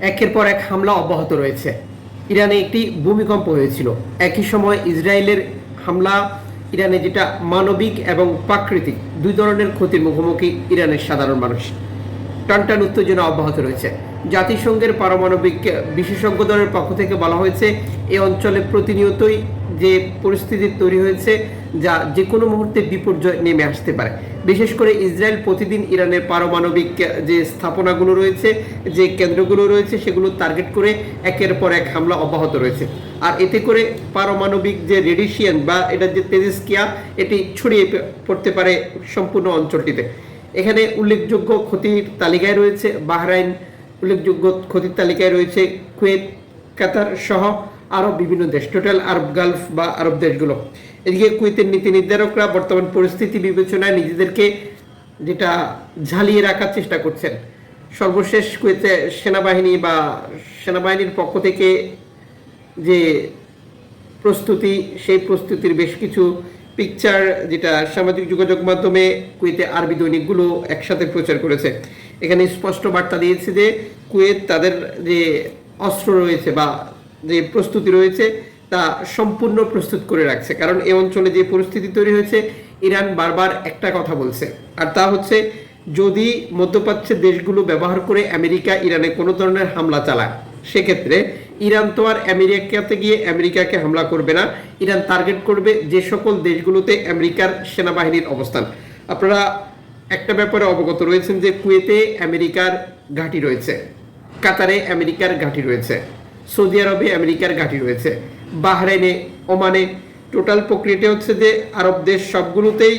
একের পর এক হামলা অব্যাহত রয়েছে। ইরানে একটি ভূমিকম্প হয়েছিল। একই সময় ইসরায়েলের হামলা ইরানে যেটা মানবিক এবং প্রাকৃতিক দুই ধরনের ক্ষতির মুখোমুখি ইরানের সাধারণ মানুষ। টানটান উত্তেজনা অব্যাহত রয়েছে। জাতিসংঘের পারমাণবিক বিশেষজ্ঞ দলের পক্ষ থেকে বলা হয়েছে এই অঞ্চলে প্রতিনিয়তই যে পরিস্থিতি তৈরি হয়েছে, যা যে কোনো মুহূর্তে বিপর্যয় নেমে আসতে পারে। বিশেষ করে ইসরায়েল প্রতিদিন ইরানের পারমাণবিক যে স্থাপনাগুলো রয়েছে, যে কেন্দ্রগুলো রয়েছে, সেগুলো টার্গেট করে একের পর এক হামলা অব্যাহত রয়েছে। আর এতে করে পারমাণবিক যে রেডিশিয়ান বা এটার যে তেজস্কিয়া এটি ছড়িয়ে পড়তে পারে সম্পূর্ণ অঞ্চলটিতে। এখানে উল্লেখযোগ্য ক্ষতির তালিকায় রয়েছে বাহরাইন, উল্লেখযোগ্য ক্ষতির তালিকায় রয়েছে কুয়েত, কাতার সহ আরও বিভিন্ন দেশ, টোটাল আরব গালফ বা আরব দেশগুলো। এদিকে কুয়েতের নীতি নির্ধারকরা বর্তমান পরিস্থিতি বিবেচনায় নিজেদেরকে যেটা ঝালিয়ে রাখার চেষ্টা করছেন। সর্বশেষ কুয়েতে সেনাবাহিনী বা সেনাবাহিনীর পক্ষ থেকে যে প্রস্তুতি, সেই প্রস্তুতির বেশ কিছু পিকচার যেটা সামাজিক যোগাযোগ মাধ্যমে কুয়েতে আরবি দৈনিকগুলো একসাথে প্রচার করেছে। এখানে স্পষ্ট বার্তা দিয়েছে যে কুয়েত তাদের যে অস্ত্র রয়েছে বা যে প্রস্তুতি রয়েছে তা সম্পূর্ণ প্রস্তুত করে রাখছে। কারণ এই অঞ্চলে যে পরিস্থিতি তৈরি হয়েছে, ইরান বারবার একটা কথা বলছে। আর তা হচ্ছে, যদি মধ্যপ্রাচ্যের দেশগুলো ব্যবহার করে আমেরিকা ইরানে কোনো ধরনের হামলা চালায়, সেক্ষেত্রে ইরান তো আর আমেরিকাতে গিয়ে আমেরিকাকে হামলা করবে না। ইরান টার্গেট করবে যে সকল দেশগুলোতে আমেরিকার সেনাবাহিনীর অবস্থান। আপনারা একটা ব্যাপারে অবগত রয়েছেন যে কুয়েতে আমেরিকার ঘাঁটি রয়েছে, কাতারে আমেরিকার ঘাঁটি রয়েছে, সৌদি আরবে আমেরিকার ঘাঁটি রয়েছে, বাহরাইনে, ওমানে। টোটাল প্রক্রিয়াটা হচ্ছে যে আরব দেশ সবগুলোতেই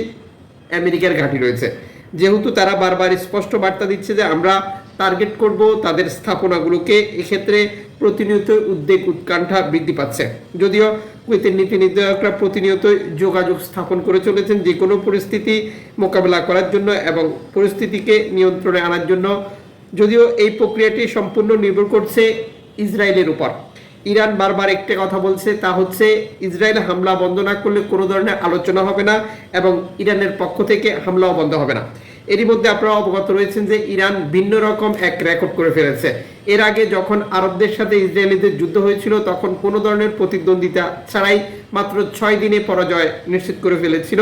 আমেরিকার ঘাঁটি রয়েছে। যেহেতু তারা বারবার স্পষ্ট বার্তা দিচ্ছে যে আমরা টার্গেট করব, তাদের স্থাপনাগুলোকে, এক্ষেত্রে প্রতিনিয়ত উদ্বেগ উৎকণ্ঠা বৃদ্ধি পাচ্ছে। যদিও কুয়েতের নীতি নির্ধারকরা প্রতিনিয়ত যোগাযোগ স্থাপন করে চলেছেন যে কোনো পরিস্থিতি মোকাবেলা করার জন্য এবং পরিস্থিতিকে নিয়ন্ত্রণে আনার জন্য। যদিও এই প্রক্রিয়াটি সম্পূর্ণ নির্ভর করছে ইসরায়েলের উপর। ইরান বারবার একটা কথা বলছে, তা হচ্ছে ইসরায়েল হামলা বন্ধ না করলে কোনো ধরনের আলোচনা হবে না এবং ইরানের পক্ষ থেকে হামলাও বন্ধ হবে না। এরই মধ্যে আপনারা অবগত রয়েছেন যে ইরান ভিন্ন রকম এক রেকর্ড করে ফেলেছে। এর আগে যখন আরবদের সাথে ইসরায়েলিদের যুদ্ধ হয়েছিল, তখন কোনো ধরনের প্রতিদ্বন্দ্বিতা ছাড়াই মাত্র ছয় দিনে পরাজয় নিশ্চিত করে ফেলেছিল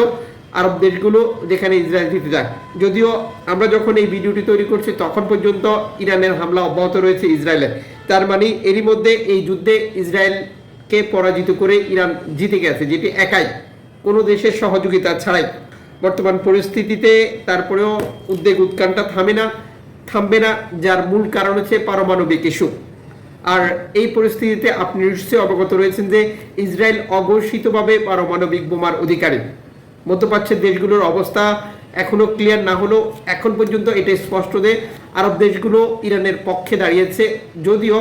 আরব দেশগুলো যেখানে ইসরায়েল জিতে যায়। যদিও আমরা যখন এই ভিডিওটি তৈরি করছি, তখন পর্যন্ত ইরানের হামলা অব্যাহত রয়েছে ইসরায়েলে। তার মানে এরই মধ্যে এই যুদ্ধে ইসরায়েলকে পরাজিত করে ইরান জিতে গেছে, যেটি একাই কোনো দেশের সহযোগিতা ছাড়াই। বর্তমান পরিস্থিতিতে তারপরেও উদ্বেগ উৎকণ্ঠা থামে না, থামবে না, যার মূল কারণ হচ্ছে পারমাণবিক ইস্যু। আর এই পরিস্থিতিতে আপনি নিশ্চয়ই অবগত রয়েছেন যে ইসরায়েল অঘোষিতভাবে পারমাণবিক বোমার অধিকারী। মধ্যপ্রাচ্যের দেশগুলোর অবস্থা এখনও ক্লিয়ার না হলেও এখন পর্যন্ত এটা স্পষ্ট যে আরব দেশগুলো ইরানের পক্ষে দাঁড়িয়েছে। যদিও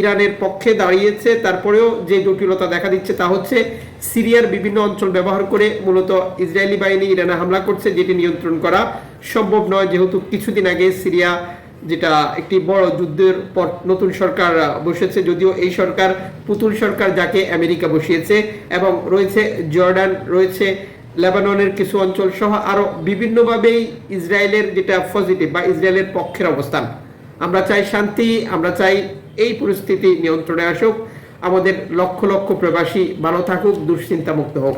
ইরানের পক্ষে দাঁড়িয়েছে, তারপরেও যে জটিলতা দেখা দিচ্ছে তা হচ্ছে সিরিয়ার বিভিন্ন অঞ্চল ব্যবহার করে মূলত ইসরায়েলি বাহিনী ইরানে হামলা করছে, যেটি নিয়ন্ত্রণ করা সম্ভব নয়। যেহেতু কিছুদিন আগে সিরিয়া যেটা একটি বড় যুদ্ধের পর নতুন সরকার বসেছে, যদিও এই সরকার পুতুল সরকার যাকে আমেরিকা বসিয়েছে এবং রয়েছে জর্ডান, রয়েছে লেবাননের কিছু অঞ্চল সহ আরও বিভিন্নভাবেই ইসরায়েলের যেটা পজিটিভ বা ইসরায়েলের পক্ষের অবস্থান। আমরা চাই শান্তি, আমরা চাই এই পরিস্থিতি নিয়ন্ত্রণে আসুক। আমাদের লক্ষ লক্ষ প্রবাসী ভালো থাকুক দুশ্চিন্তা মুক্ত হোক।